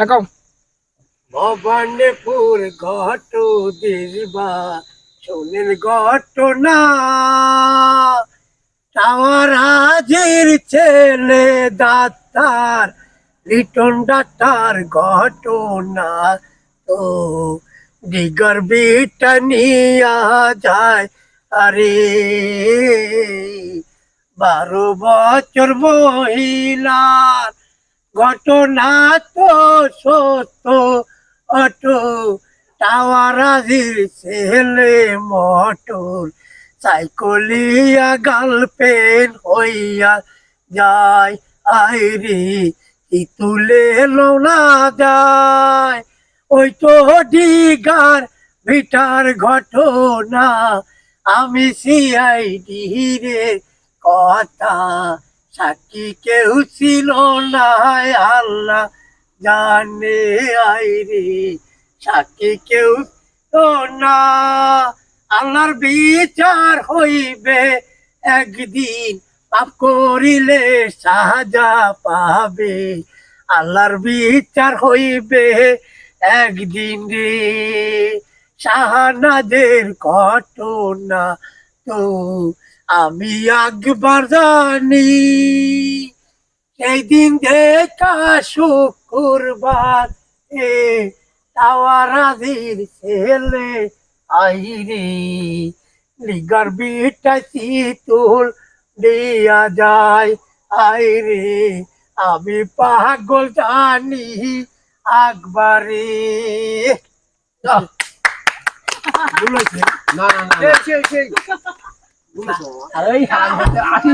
হ্যাঁ কও। ভবানীপুর ঘট দিবা, শোনেন ঘটনা। টাওয়ার হাজির ছেলে ডাক্তার লিটন ডাক্তার ঘটনা তো। দিগর বিটা নিয়া যায়, আরে। বারো বছর মহিলার ঘটনা তো সত্য অটো টাওয়ারাজির ছেলে মটর সাইকলিয়া গার্লফ্রেন্ড হইয়া যায় আইরি কি তুলে লোনা যায়। ওই তো ডিগার ভিটার ঘটনা, আমি সিআইডি রে কথা সাক্ষী কেউ ছিল না আল্লাহ, জানে আইরে। সাক্ষী কেউ না। আল্লাহর বিচার হইবে, একদিন পাপ করিলে সাজা পাবে। আল্লাহর বিচার হইবে একদিন রে। শাহানাদের ঘটনা তো আমি একবার জানি সেই দিন দেখা শুক্রবার এ টাওয়ারাদির ছেলে আইরে লিগার বিটা তুল দিয়া যায় আইরে। আমি পাগল জানি বলেছে না না না সেই সেই সেই আরে